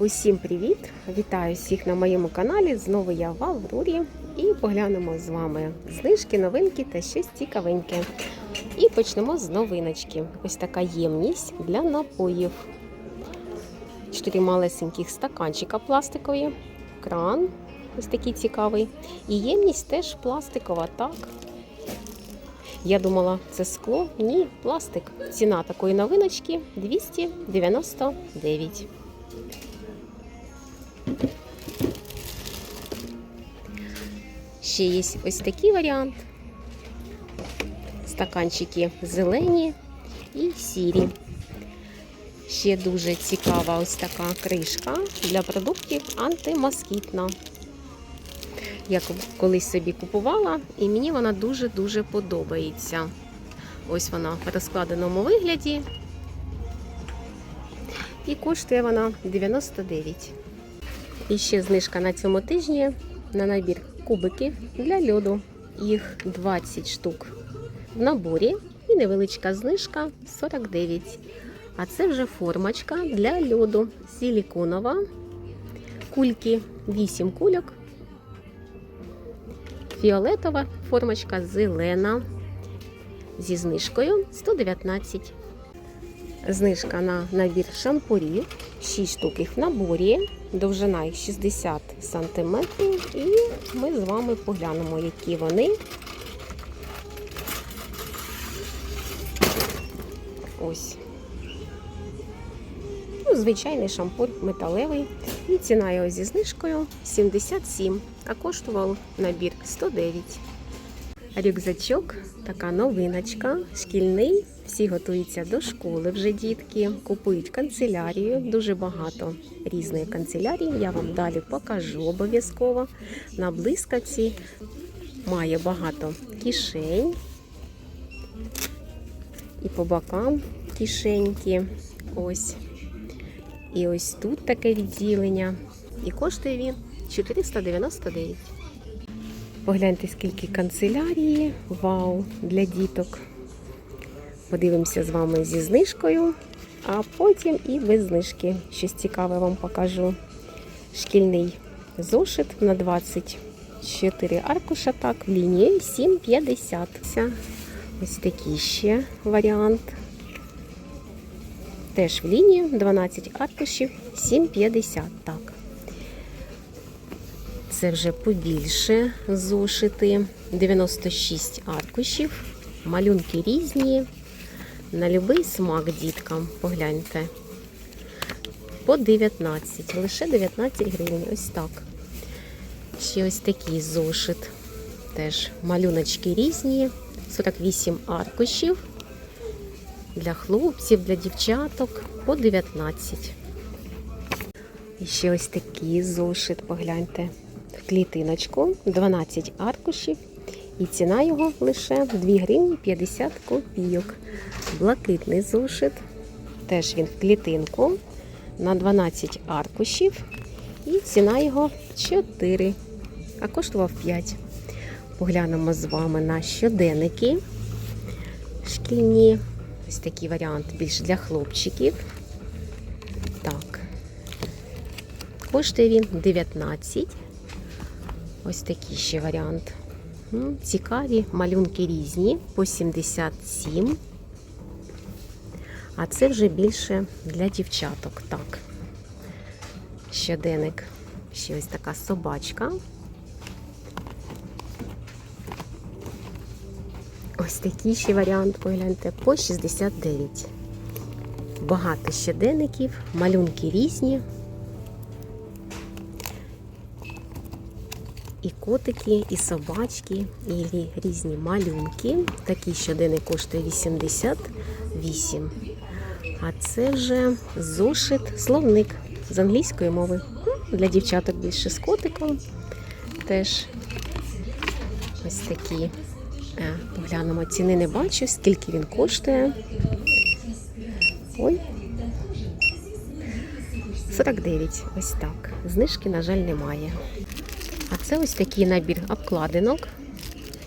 Усім привіт! Вітаю всіх на моєму каналі. Знову я в Аврорі і поглянемо з вами знижки, новинки та щось цікавеньке. І почнемо з новиночки. Ось така ємність для напоїв. Чотири малесеньких стаканчика пластикові, кран ось такий цікавий. І ємність теж пластикова, так. Я думала, це скло. Ні, пластик. Ціна такої новиночки 299. Ще є ось такий варіант. Стаканчики зелені і сірі. Ще дуже цікава ось така кришка для продуктів антимоскітна. Я колись собі купувала, і мені вона дуже-дуже подобається. Ось вона в розкладеному вигляді. І коштує вона 99. І ще знижка на цьому тижні на набір кубиків для льоду. Їх 20 штук в наборі і невеличка знижка 49. А це вже формочка для льоду силіконова. Кульки 8 кульок. Фіолетова формочка зелена зі знижкою 119. Знижка на набір шампурів. 6 штук їх в наборі. Довжина їх 60 см. І ми з вами поглянемо, які вони. Ось. Ну, звичайний шампунь металевий. І ціна його зі знижкою 77, а коштував набір 109. Рюкзачок, така новиночка, шкільний. Всі готуються до школи вже дітки, купують канцелярію, дуже багато різної канцелярії. Я вам далі покажу обов'язково. На блискавці має багато кишень і по бокам кишеньки. Ось. І ось тут таке відділення. І коштує він 499. Погляньте, скільки канцелярії. Вау! Для діток. Подивимося з вами зі знижкою, а потім і без знижки. Щось цікаве вам покажу. Шкільний зошит на 24 аркуша, так, в лінії 7,50. Ось такий ще варіант. Теж в лінії 12 аркушів 7,50. Так. Це вже побільше зошити. 96 аркушів. Малюнки різні. На будь-який смак діткам. Погляньте. По 19. Лише 19 гривень. Ось так. Ще ось такий зошит. Теж малюночки різні. 48 аркушів. Для хлопців, для дівчаток по 19. І ще ось такий зошит, погляньте. Клітиночку 12 аркушів. І ціна його лише 2 гривні 50 копійок. Блакитний зошит. Теж він в клітинку на 12 аркушів. І ціна його 4, а коштував 5. Поглянемо з вами на щоденники шкільні. Ось такий варіант більш для хлопчиків. Так. Коштує він 19. Ось такий ще варіант. Цікаві, малюнки різні, по 77. А це вже більше для дівчаток. Так. Щоденник. Ще ось така собачка. Ось такий ще варіант, погляньте, по 69. Багато щоденників, малюнки різні. І котики, і собачки, і різні малюнки. Такий щоденник коштує 88. А це вже зошит, словник з англійської мови. Для дівчаток більше з котиком. Теж ось такі. Поглянемо, ціни не бачу, скільки він коштує. Ой. 49. Ось так. Знижки, на жаль, немає. А це ось такий набір обкладинок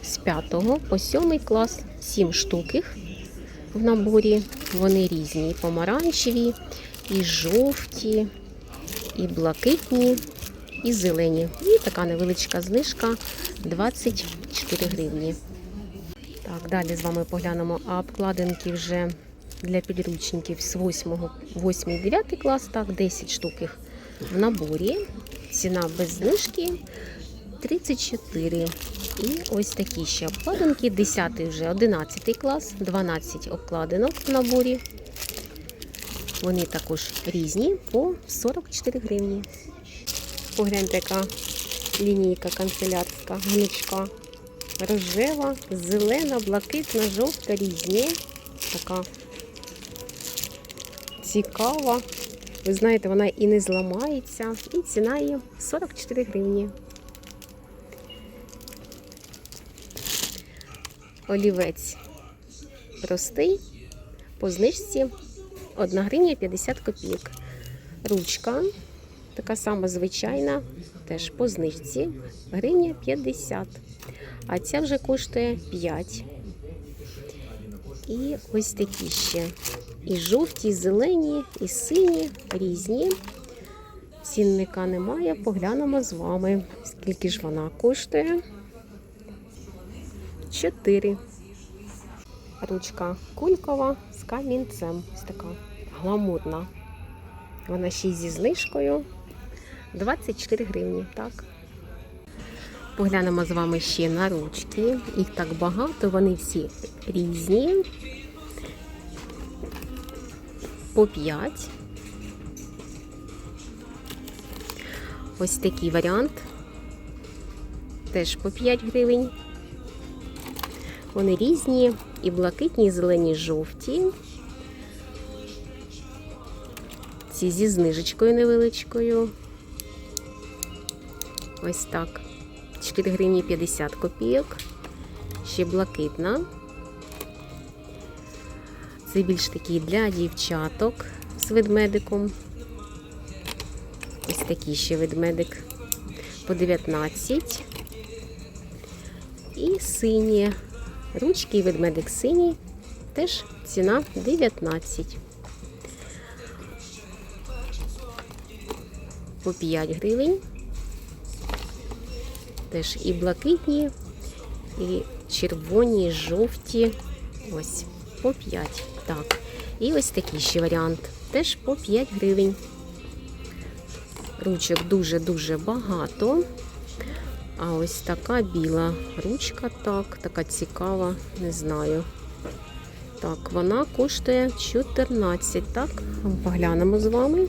з 5 по 7 клас. 7 штук в наборі. Вони різні. І помаранчеві, і жовті, і блакитні, і зелені. І така невеличка знижка 24 гривні. Так, далі з вами поглянемо обкладинки вже для підручників з 8, 8 9 клас, так, 10 штук їх в наборі. Ціна без знижки 34. І ось такі ще обкладинки. 10 вже 11 клас, 12 обкладинок в наборі. Вони також різні по 44 гривні. Погляньте, яка лінійка канцелярська, гнучка. Рожева, зелена, блакитна, жовта, різні. Така цікава. Ви знаєте, вона і не зламається. І ціна її 44 гривні. Олівець простий, по знижці 1 гривня 50 копійок. Ручка така сама звичайна, теж по знижці гривня 50. А ця вже коштує 5. І ось такі ще. І жовті, і зелені, і сині, різні. Цінника немає, поглянемо з вами. Скільки ж вона коштує? 4. Ручка кулькова з камінцем. Ось така гламурна. Вона ще й зі знижкою. 24 гривні, так. Поглянемо з вами ще на ручки. Їх так багато, вони всі різні. По 5. Ось такий варіант. Теж по 5 гривень. Вони різні, і блакитні, і зелені, і жовті. Ці зі знижечкою невеличкою. Ось так. 4 гривні 50 копійок. Ще блакитна. Це більш такий для дівчаток з ведмедиком. Ось такий ще ведмедик по 19. І сині. Ручки і ведмедик синій. Теж ціна 19. По 5 гривень. Теж і блакитні, і червоні, і жовті. Ось, по 5. Так. І ось такий ще варіант. Теж по 5 гривень. Ручок дуже-дуже багато. А ось така біла ручка, так, така цікава, не знаю. Так, вона коштує 14. Так, поглянемо з вами.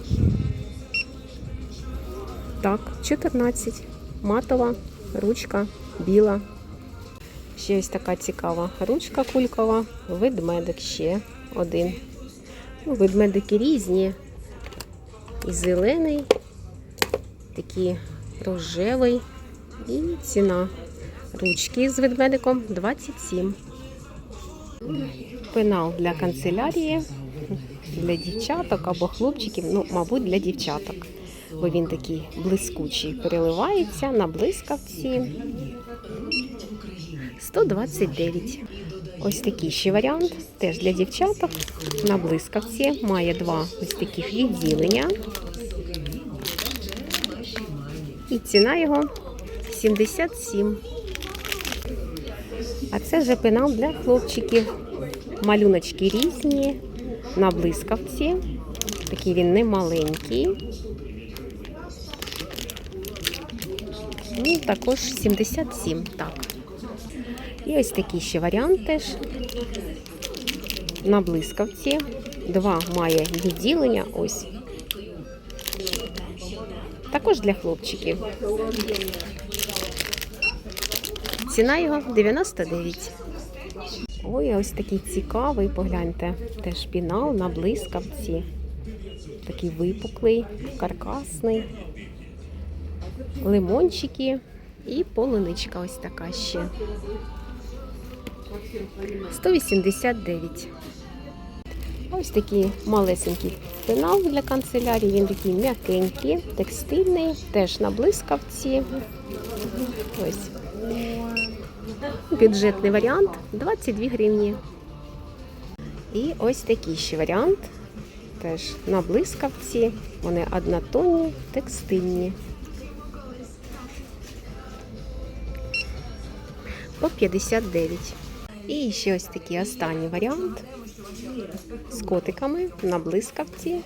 Так, 14. Матова ручка біла. Ще ось така цікава ручка кулькова, ведмедик ще один. Ну, Ведмедики різні. І зелений, такий рожевий. І ціна ручки з ведмедиком 27. Пенал для канцелярії, для дівчаток або хлопчиків, ну, мабуть, для дівчаток. Бо він такий блискучий, переливається на блискавці. 129. Ось такий ще варіант, теж для дівчаток. На блискавці має два ось таких відділення. І ціна його 77. А це вже пенал для хлопчиків. Малюночки різні, на блискавці. Такий він не маленький. Ну, також 77, так. І ось такий ще варіант теж. На блискавці. Два має відділення. Ось. Також для хлопчиків. Ціна його 99. Ой, ось такий цікавий, погляньте. Теж пінал на блискавці. Такий випуклий, каркасний. Лимончики і полуничка ось така ще. 189. Ось такий малесенький пенал для канцелярії. Він такий м'якенький, текстильний, теж на блискавці. Ось. Бюджетний варіант 22 гривні. І ось такий ще варіант. Теж на блискавці. Вони однотонні, текстильні. По 59. І ще ось такий останній варіант з котиками на блискавці.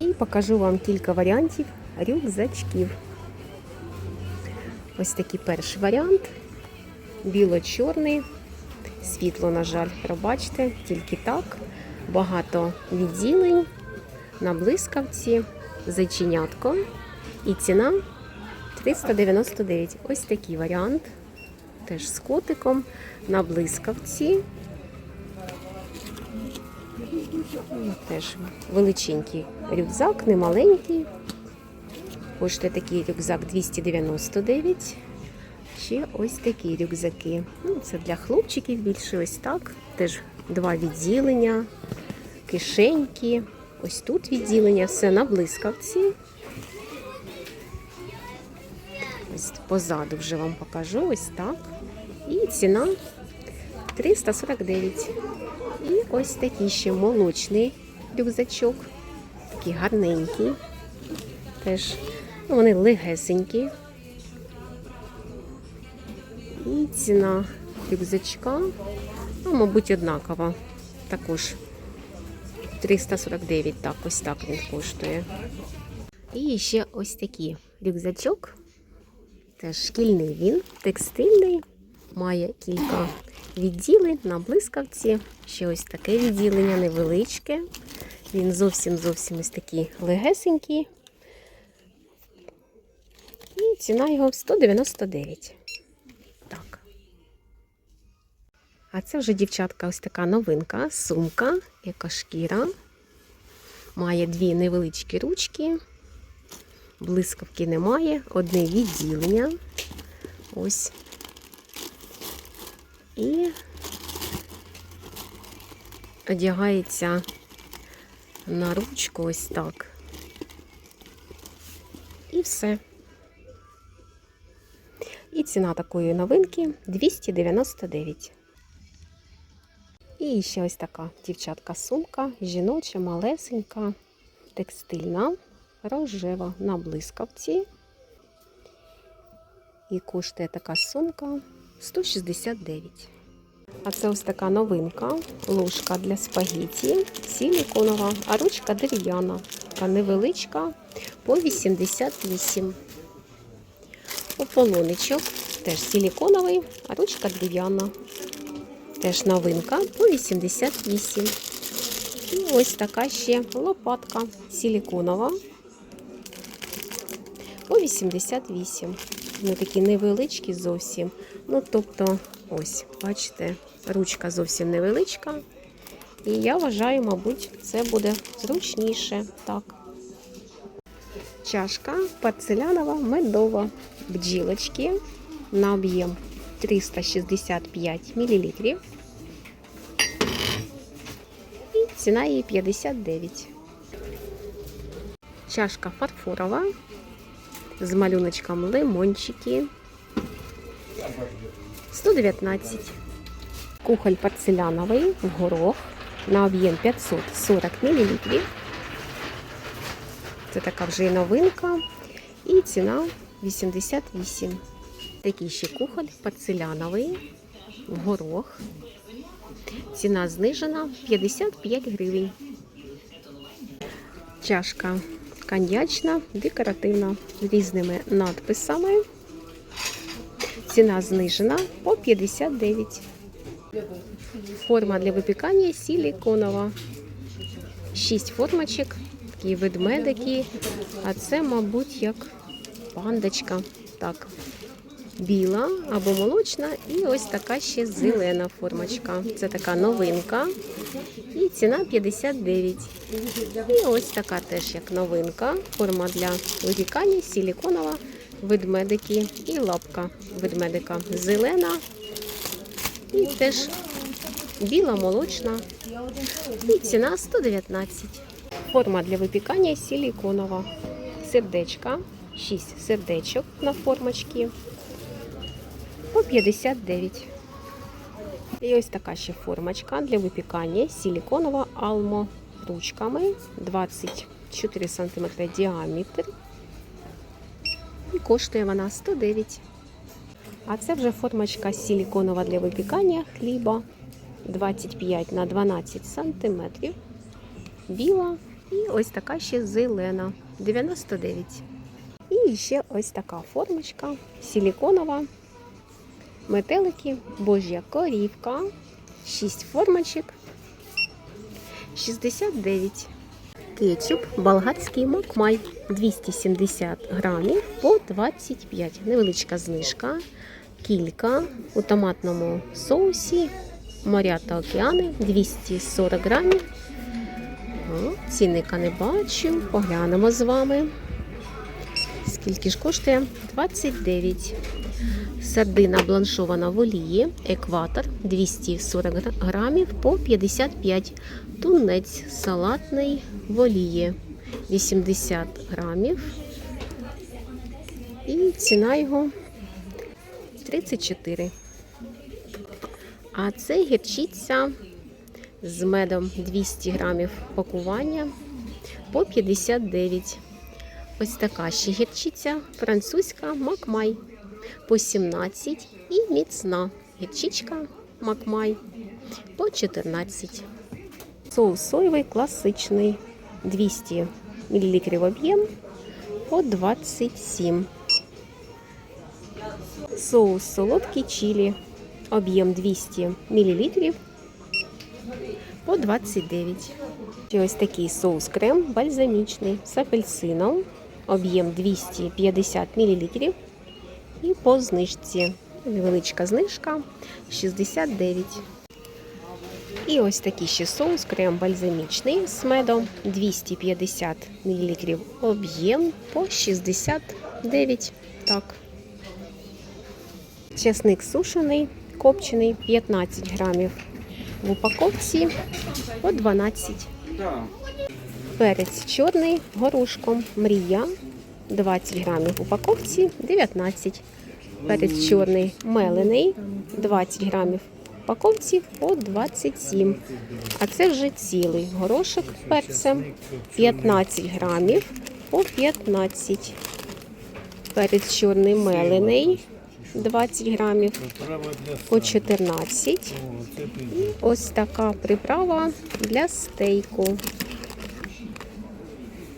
І покажу вам кілька варіантів рюкзачків. Ось такий перший варіант. Біло-чорний. Світло, на жаль, пробачте, тільки так. Багато відділень на блискавці, зайченятко. І ціна 399. Ось такий варіант. Теж з котиком на блискавці. Теж величенький рюкзак, не маленький. Коштує такий рюкзак 299. Ще ось такі рюкзаки. Ну, це для хлопчиків більше ось так. Теж два відділення, кишеньки. Ось тут відділення, все на блискавці. Ось позаду вже вам покажу ось так. І ціна 349. І ось такий ще молочний рюкзачок. Такий гарненький. Теж вони легесенькі. І ціна рюкзачка, ну, мабуть, однакова. Також 349, так, ось так він коштує. І ще ось такий рюкзачок. Теж шкільний він, текстильний, має кілька відділень на блискавці. Ще ось таке відділення невеличке. Він зовсім зовсім ось такий легесенький. Ціна його 199. Так. А це вже дівчатка ось така новинка, сумка, яка шкіра. Має дві невеличкі ручки. Блискавки немає, одне відділення. Ось. І одягається на ручку ось так. І все. І ціна такої новинки 299. І ще ось така дівчатка сумка, жіноча, малесенька, текстильна, рожева на блискавці. І коштує така сумка 169. А це ось така новинка, ложка для спагетті, силіконова, а ручка дерев'яна, така невеличка по 88. Ополоничок, теж силіконовий, а ручка дерев'яна. Теж новинка по 88. І ось така ще лопатка силіконова по 88. Вони такі невеличкі зовсім. Ну, тобто, ось, бачите, ручка зовсім невеличка. І я вважаю, мабуть, це буде зручніше. Так. Чашка порцелянова медова бджілочки на об'єм 365 мл. І ціна її 59. Чашка фарфорова з малюночком лимончики 119. Кухоль порцеляновий в горох на об'єм 540 мл. Це така вже і новинка. І ціна 88. Такий ще кухоль порцеляновий в горох. Ціна знижена 55 гривень. Чашка коньячна, декоративна з різними надписами. Ціна знижена по 59. Форма для випікання силіконова. 6 формочок, такі ведмедики. А це, мабуть, як пандочка. Так, біла або молочна, і ось така ще зелена формочка. Це така новинка. І ціна 59. І ось така теж як новинка. Форма для випікання, силіконова, ведмедики і лапка ведмедика. Зелена і теж біла молочна. І ціна 119. Форма для випікання силіконова. Сердечка. 6 сердечок на формочці. По 59. І ось така ще формочка для випікання силіконова алмо ручками 24 см діаметр. І коштує вона 109. А це вже формочка силіконова для випікання хліба 25 на 12 см. Біла і ось така ще зелена 99. І ще ось така формочка силіконова. Метелики, божя корівка, 6 формочок, 69. Кетчуп болгарський макмай 270 грамів по 25. Невеличка знижка. Кілька у томатному соусі. Моря та океани 240 грамів. Цінника не бачу. Поглянемо з вами. Скільки ж коштує? 29. Сардина бланшована в олії, екватор 240 грамів по 55. Тунець салатний в олії 80 грамів. І ціна його 34. А це гірчиця з медом 200 грамів пакування по 59. Ось така ще гірчиця французька макмай по 17 і міцна гірчичка макмай по 14. Соус соєвий класичний 200 мл об'єм по 27. Соус солодкий чилі об'єм 200 мл по 29. І ось такий соус крем бальзамічний з апельсином. Об'єм 250 мл. І по знижці. Невеличка знижка 69. І ось такий ще соус крем бальзамічний з медом 250 мл. Об'єм по 69. Так. Чесник сушений, копчений 15 грамів. В упаковці по 12. Перець чорний горошком. Мрія 20 грамів в упаковці 19. Перець чорний мелений 20 грамів в упаковці по 27. А це вже цілий горошок перцем 15 грамів по 15. Перець чорний мелений 20 грамів по 14. І ось така приправа для стейку.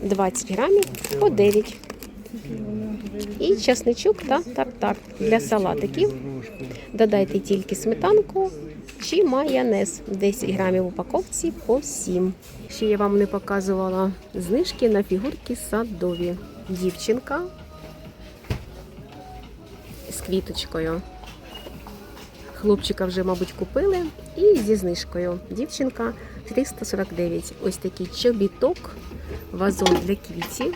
20 грамів по 9. І часничок та тартар для салатиків. Додайте тільки сметанку чи майонез. 10 грамів упаковці по 7. Ще я вам не показувала знижки на фігурки садові. Дівчинка з квіточкою. Хлопчика вже, мабуть, купили. І зі знижкою. Дівчинка 349. Ось такий чобіток, вазон для квітів.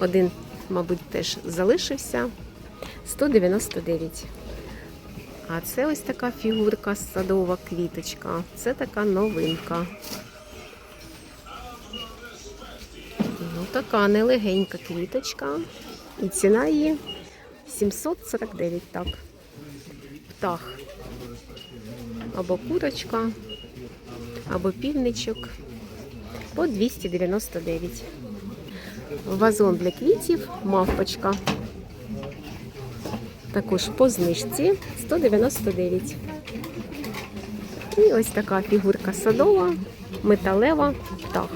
Один, мабуть, теж залишився. 199. А це ось така фігурка садова квіточка. Це така новинка. Ну, така нелегенька квіточка. І ціна її 749, так. Птах. Або курочка, або півничок по 299. Вазон для квітів, мавпочка. Також по знижці 199. І ось така фігурка садова, металева птах.